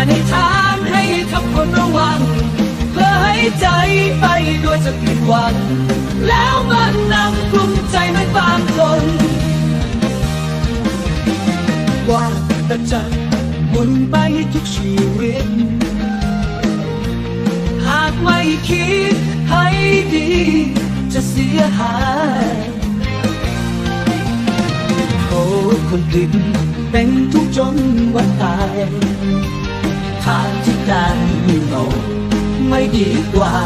าให้ทางให้ทุกคนระวัง เพื่อให้ใจไปโดยจะผิดหวัง แล้วมันนำกลุ้มใจไม่บางคนว่าแต่จะหมุนไปทุกชีวิต หากไม่คิดให้ดี จะเสียหายโอ้คนดินเป็นทุกจนวันตาย ทางที่การมีโนไม่ดีกว่า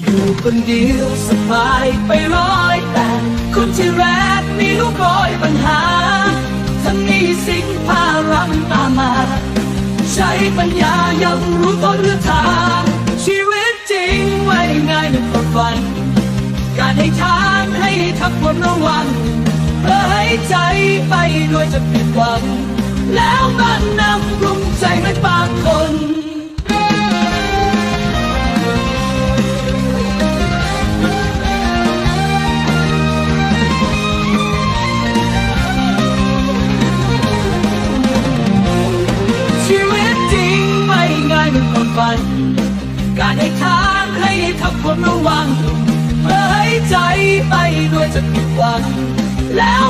อยู่คนเดียวสบายไปร้อยแต่คนที่แรกมีลูกร้อยปัญหาทั้งนี้สิ่งภาระมันตามมา ใช้ปัญญายังรู้ต้นหรือทาง ชีวิตจริงไม่ง่ายหนความฝัน การให้ทางให้ทักความระวังเพื่อให้ใจไปโดยจะผิดหวัง แล้วมันนำกลุ้มใจไม่บางคนชีวิตจริงไม่ง่ายเหมือนความฝันการให้ทางให้ทักความระวังเพื่อให้ใจไปด้วยจะผิดหวังแล้ว